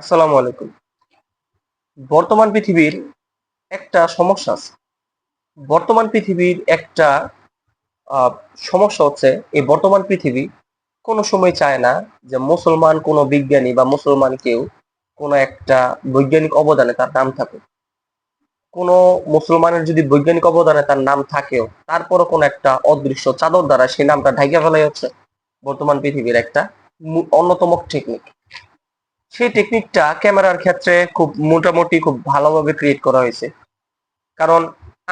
আসসালামু আলাইকুম। বর্তমান পৃথিবীর একটা সমস্যা আছে। বর্তমান পৃথিবীর একটা সমস্যা হচ্ছে, এই বর্তমান পৃথিবী কোনো সময় চায় না যে মুসলমান কোনো বিজ্ঞানী বা মুসলমান কেউ কোনো একটা বৈজ্ঞানিক অবদানে তার নাম থাকুক। কোনো মুসলমানের যদি বৈজ্ঞানিক অবদানে তার নাম থাকেও, তারপরও কোনো একটা অদৃশ্য চাদর দ্বারা সেই নামটা ঢাইকা ফেলাই হচ্ছে। বর্তমান পৃথিবীর একটা অন্যতম টেকনিক সেই টেকনিকটা ক্যামেরার ক্ষেত্রে খুব মোটামুটি খুব ভালোভাবে ক্রিয়েট করা হয়েছে। কারণ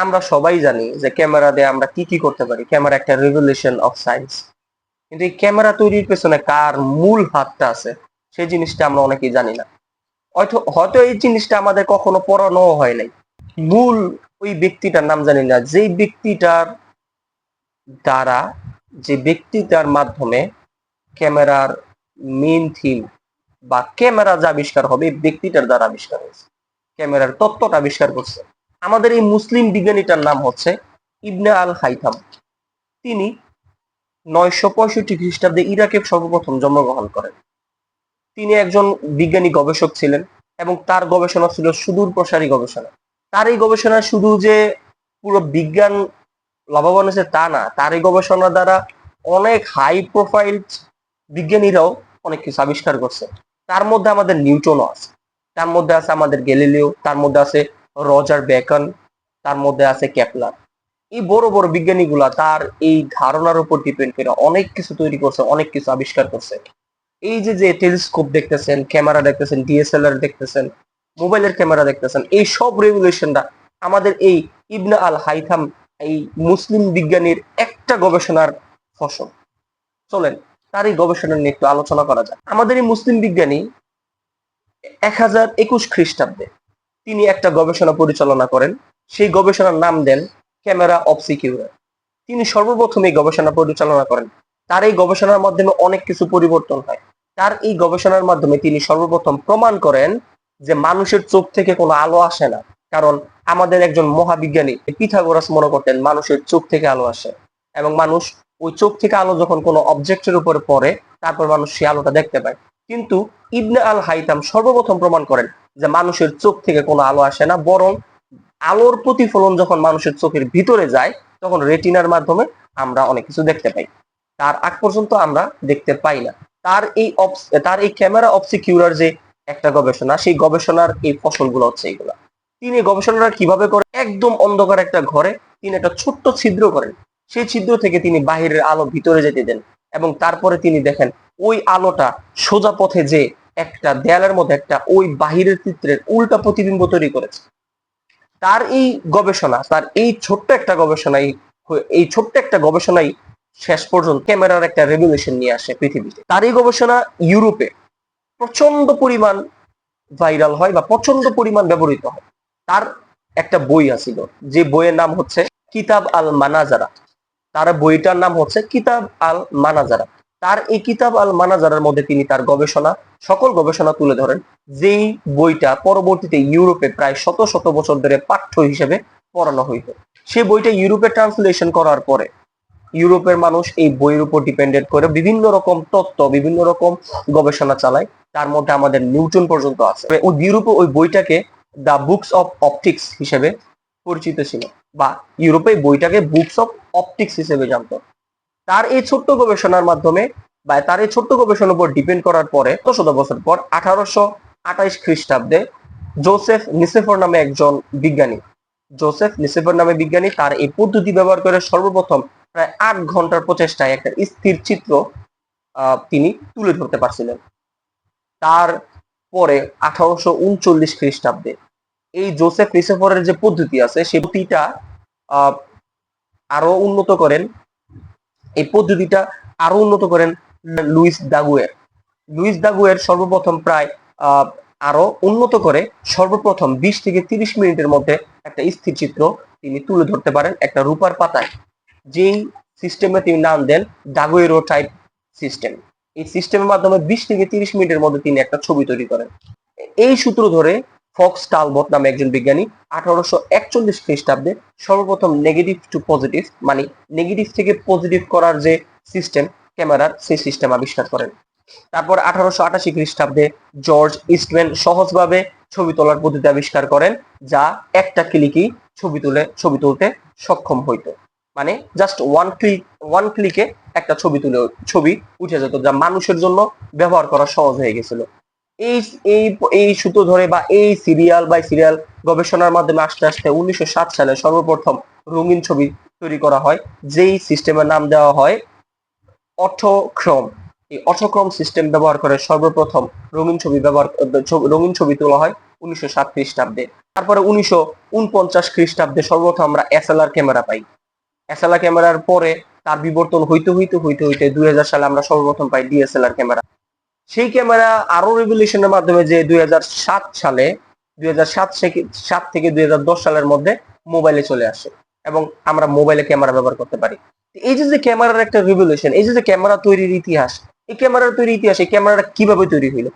আমরা সবাই জানি যে ক্যামেরা দিয়ে আমরা কি কি করতে পারি। ক্যামেরা একটা রেভলিউশন অফ সায়েন্স কিন্তু এই ক্যামেরা তৈরির পেছনে কার মূল হাতটা আছে, সেই জিনিসটা আমরা অনেকেই জানি না। হয়তো এই জিনিসটা আমাদের কখনো পড়ানো হয় নাই। মূল ওই ব্যক্তিটার নাম জানি না। যেই ব্যক্তিটার দ্বারা, যে ব্যক্তিটার মাধ্যমে ক্যামেরার মেন থিম বা ক্যামেরা যা আবিষ্কার হবে ব্যক্তিটার দ্বারা আবিষ্কার হয়েছে। ক্যামেরার তত্ত্বটা আবিষ্কার করছে। আমাদের এই মুসলিম বিজ্ঞানীটার নাম হচ্ছে ইবনে আল হাইথাম তিনি নয়শো পঁয়ষট্টি খ্রিস্টাব্দে ইরাকে সর্বপ্রথম জন্মগ্রহণ করেন। তিনি একজন বিজ্ঞানী গবেষক ছিলেন এবং তার গবেষণা ছিল সুদূর প্রসারী গবেষণা। তার এই গবেষণা শুধু যে পুরো বিজ্ঞান লাভবান হয়েছে তা না, তার এই গবেষণা দ্বারা অনেক হাই প্রোফাইল বিজ্ঞানীরাও অনেক কিছু আবিষ্কার করছে। তার মধ্যে আমাদের নিউটনও আছে। তার মধ্যে আছে আমাদের গ্যালিলিও, তার মধ্যে আছে রজার বেকন, তার মধ্যে আছে ক্যাপলার এই বড় বড় বিজ্ঞানীগুলা তার এই ধারণার উপর ডিপেন্ড করে অনেক কিছু তৈরি করছে, অনেক কিছু আবিষ্কার করছে। এই যে যে টেলিস্কোপ দেখতেছেন ক্যামেরা দেখতেছেন ডিএসএলআর দেখতেছেন মোবাইলের ক্যামেরা দেখতেছেন, এই সব রেগুলেশনটা আমাদের এই ইবনে আল হাইথাম, এই মুসলিম বিজ্ঞানীর একটা গবেষণার ফসল। চলেন তার এই গবেষণা নিয়ে একটু আলোচনা করা যায় আমাদের এই মুসলিম বিজ্ঞানী এক হাজার একুশ খ্রিস্টাব্দে তিনি একটা গবেষণা পরিচালনা করেন। সেই গবেষণার নাম দেন ক্যামেরা অফ সিকিউরার তিনি সর্বপ্রথম এই গবেষণা পরিচালনা করেন। তার এই গবেষণার মাধ্যমে অনেক কিছু পরিবর্তন হয়। তার এই গবেষণার মাধ্যমে তিনি সর্বপ্রথম প্রমাণ করেন যে মানুষের চোখ থেকে কোনো আলো আসে না। কারণ আমাদের একজন মহাবিজ্ঞানী পিথাগোরাস মনে করতেন, মানুষের চোখ থেকে আলো আসে এবং মানুষ ওই চোখ থেকে আলো যখন কোনো অবজেক্টের উপরে পড়ে, তারপর মানুষ সেই আলোটা দেখতে পায়। কিন্তু ইবনে আল হাইতাম সর্বপ্রথম প্রমাণ করেন যে মানুষের চোখ থেকে কোনো আলো আসে না, বরং আলোর প্রতিফলন যখন মানুষের চোখের ভিতরে যায়, তখন রেটিনার মাধ্যমে আমরা অনেক কিছু দেখতে পাই। তার আগ পর্যন্ত আমরা দেখতে পাই না। তার এই তার এই ক্যামেরা অবসিকিউরার যে একটা গবেষণা, সেই গবেষণার এই ফসলগুলো হচ্ছে এইগুলা তিনি গবেষণাটা কীভাবে করে একদম অন্ধকার একটা ঘরে তিনি একটা ছোট্ট ছিদ্র করেন। সেই ছিদ্র থেকে তিনি বাহিরের আলো ভিতরে যেতে দেন এবং তারপরে তিনি দেখেন ওই আলোটা সোজা পথে যে একটা দেয়ালের মধ্যে একটা ওই বাহিরের চিত্রের উল্টা প্রতিবিম্ব তৈরি করেছে। তার এই গবেষণা, তার এই ছোট্ট একটা গবেষণাই এই ছোট্ট একটা গবেষণাই শেষ পর্যন্ত ক্যামেরার একটা রেগুলেশন নিয়ে আসে পৃথিবীতে। তার এই গবেষণা ইউরোপে প্রচণ্ড পরিমাণ ভাইরাল হয় বা প্রচণ্ড পরিমাণ ব্যবহৃত হয়। তার একটা বই আছিল, যে বইয়ের নাম হচ্ছে কিতাব আল মানাজারা তার বইটার নাম হচ্ছে কিতাব আল মানাজারা। তার এই কিতাব আল মানাজারার মধ্যে তিনি তার গবেষণা, সকল গবেষণা তুলে ধরেন, যেই বইটা পরবর্তীতে ইউরোপে প্রায় শত শত বছর ধরে পাঠ্য হিসেবে পড়ানো হইত। সেই বইটা ইউরোপে ট্রান্সলেশন করার পরে ইউরোপের মানুষ এই বইয়ের উপর ডিপেন্ডেন্ট করে বিভিন্ন রকম তত্ত্ব, বিভিন্ন রকম গবেষণা চালায়। তার মধ্যে আমাদের নিউটন পর্যন্ত আছে। ইউরোপে ওই বইটাকে দ্য বুকস অফ অপটিক্স হিসেবে পরিচিত ছিল বা ইউরোপে বইটাকে বুকস অফ অপটিক্স হিসেবে জানত। তার এই ছোট্ট গবেষণার মাধ্যমে বা তার এই ছোট্ট গবেষণার উপর ডিপেন্ড করার পরে শত বছর পর আঠারোশো আঠাইশ খ্রিস্টাব্দে জোসেফ নিসেফর নামে একজন বিজ্ঞানী, জোসেফ নিসেফর নামে বিজ্ঞানী তার এই পদ্ধতি ব্যবহার করে সর্বপ্রথম প্রায় আট ঘণ্টার প্রচেষ্টায় একটা স্থির চিত্র তিনি তুলে ধরতে পারছিলেন। তার পরে আঠারোশো উনচল্লিশ খ্রিস্টাব্দে এই জোসেফ নিসেফরের যে পদ্ধতি আছে সেই পদ্ধতিটা আরও উন্নত করেন। এই পদ্ধতিটা আরও উন্নত করেন লুইস দাগুয়ের। লুইস দাগুয়ের সর্বপ্রথম প্রায় আরও উন্নত করে সর্বপ্রথম বিশ থেকে তিরিশ মিনিটের মধ্যে একটা স্থির চিত্র তিনি তুলে ধরতে পারেন একটা রূপার পাতায়। যেই সিস্টেমে তিনি নাম দেন দাগুয়েরো টাইপ সিস্টেম। এই সিস্টেমের মাধ্যমে বিশ থেকে তিরিশ মিনিটের মধ্যে তিনি একটা ছবি তৈরি করেন। এই সূত্র ধরে ফক্স টালবট নামে একজন বিজ্ঞানী, আঠারোশো একচল্লিশ খ্রিস্টাব্দে সর্বপ্রথম নেগেটিভ টু পজিটিভ মানে নেগেটিভ থেকে পজিটিভ করার যে সিস্টেম ক্যামেরার সেই সিস্টেম আবিষ্কার করেন। তারপর আঠারোশো আটাশি খ্রিস্টাব্দে জর্জ ইস্টম্যান সহজভাবে ছবি তোলার পদ্ধতি আবিষ্কার করেন, যা একটা ক্লিকই ছবি তুলে, ছবি তুলতে সক্ষম হইত। মানে জাস্ট ওয়ান ক্লিক ওয়ান ক্লিকে একটা ছবি তুলে, ছবি উঠে যেত, যা মানুষের জন্য ব্যবহার করা সহজ হয়ে গেছিল। এই এই এই সূত্র ধরে বা এই সিরিয়াল বাই সিরিয়াল গবেষণার মাধ্যমে আস্তে আস্তে উনিশশো সাত সালে সর্বপ্রথম রঙিন ছবি তৈরি করা হয়, যেই সিস্টেমের নাম দেওয়া হয় অটোক্রম। এই অটোক্রম সিস্টেম ব্যবহার করে সর্বপ্রথম রঙিন ছবি ব্যবহার রঙিন ছবি তোলা হয় উনিশশো সাত খ্রিস্টাব্দে। তারপরে উনিশশো উনপঞ্চাশ খ্রিস্টাব্দে সর্বপ্রথম আমরা এসএলআর ক্যামেরা পাই। এসএলআর ক্যামেরার পরে তার বিবর্তন হইতে হইতে হইতে হইতে দুই হাজার সালে আমরা সর্বপ্রথম পাই ডিএসএলআর ক্যামেরা সেই ক্যামেরা আরও রেভলিউশনের মাধ্যমে যে দুই হাজার সাত সালে, দুই সাত থেকে দুই হাজার দশ সালের মধ্যে মোবাইলে চলে আসে এবং আমরা মোবাইলে ক্যামেরা ব্যবহার করতে পারি। এই যে যে ক্যামেরার একটা রেভলিউশন এই যে যে ক্যামেরা তৈরির ইতিহাস, এই ক্যামেরার তৈরি ইতিহাস, এই ক্যামেরাটা কীভাবে তৈরি হইল?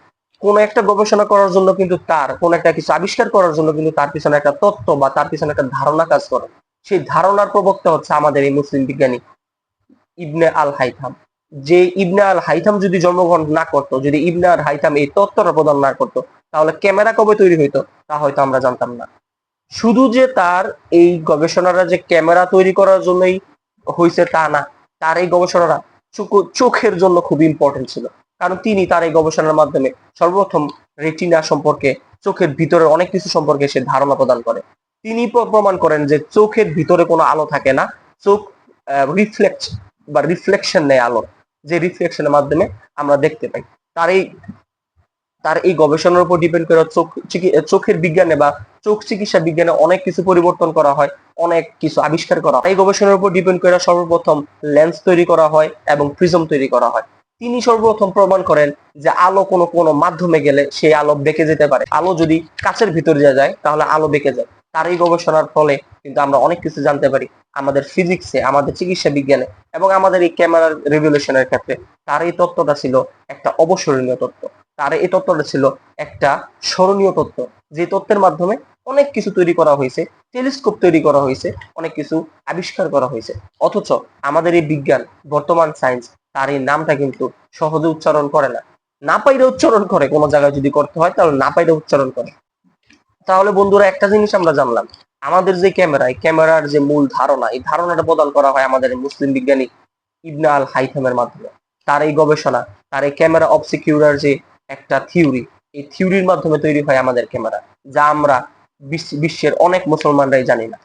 কোন একটা গবেষণা করার জন্য কিন্তু তার, কোন একটা কিছু আবিষ্কার করার জন্য কিন্তু তার পিছনে একটা তত্ত্ব বা তার পিছনে একটা ধারণা কাজ করে। সেই ধারণার প্রবক্তা হচ্ছে আমাদের এই মুসলিম বিজ্ঞানী ইবনে আল হাইথাম যে ইবনে আল হাইথাম যদি জন্মগ্রহণ না করতো, যদি ইবনে আল হাইথাম এই তত্ত্বটা প্রদান না করতো, তাহলে ক্যামেরা কবে তৈরি হইতো? তা হয়তো আমরা জানতাম না। শুধু যে তার এই গবেষণাটা যে ক্যামেরা তৈরি করার জন্যই হয়েছে তা না, তার এই গবেষণাটা চোখ- চোখের জন্য খুব ইম্পর্টেন্ট ছিল। কারণ তিনি তার এই গবেষণার মাধ্যমে সর্বপ্রথম রেটিনা সম্পর্কে, চোখের ভিতরে অনেক কিছু সম্পর্কে সে ধারণা প্রদান করে। তিনি প্রমাণ করেন যে চোখের ভিতরে কোনো আলো থাকে না, চোখ রিফ্লেক্ট বা রিফ্লেকশন নেয় আলো। যে রিফ্লেকশনের মাধ্যমে আমরা দেখতে পাই। তার এই তার এই গবেষণার উপর ডিপেন্ড করে চোখ চোখের বিজ্ঞানে বা চোখ চিকিৎসা বিজ্ঞানে অনেক কিছু পরিবর্তন করা হয়, অনেক কিছু আবিষ্কার করা হয়। এই গবেষণার উপর ডিপেন্ড করে সর্বপ্রথম লেন্স তৈরি করা হয় এবং প্রিজম তৈরি করা হয়। তিনি সর্বপ্রথম প্রমাণ করেন যে আলো কোনো কোনো মাধ্যমে গেলে সেই আলো বেঁকে যেতে পারে। আলো যদি কাচের ভিতর যায়, তাহলে আলো বেঁকে যায়। তার এই গবেষণার ফলে কিন্তু আমরা অনেক কিছু জানতে পারি আমাদের ফিজিক্সে আমাদের চিকিৎসা বিজ্ঞানে এবং আমাদের এই ক্যামেরার রেভলিউশনের ক্ষেত্রে। তার এই তত্ত্বটা ছিল একটা অবসরণীয় তত্ত্ব। তার এই তত্ত্বটা ছিল একটা স্মরণীয় তত্ত্ব। যে তত্ত্বের মাধ্যমে অনেক কিছু তৈরি করা হয়েছে টেলিস্কোপ তৈরি করা হয়েছে, অনেক কিছু আবিষ্কার করা হয়েছে। অথচ আমাদের এই বিজ্ঞান, বর্তমান সায়েন্স তার এই নামটা কিন্তু সহজে উচ্চারণ করে না। না পাইরে উচ্চারণ করে কোনো জায়গায় যদি করতে হয়, তাহলে না পাইলে উচ্চারণ করে। তাহলে বন্ধুরা একটা জিনিস আমরা জানলাম। আমাদের যে ক্যামেরা, এই ক্যামেরার যে মূল ধারণা, এই ধারণাটা প্রদান করা হয় আমাদের মুসলিম বিজ্ঞানী ইবনা আল হাইথামের মাধ্যমে। তার এই গবেষণা, তার এই ক্যামেরা অফ অবসিকিউরার যে একটা থিওরি এই থিওরির মাধ্যমে তৈরি হয় আমাদের ক্যামেরা, যা আমরা বিশ্ব- বিশ্বের অনেক মুসলমানরাই জানি না।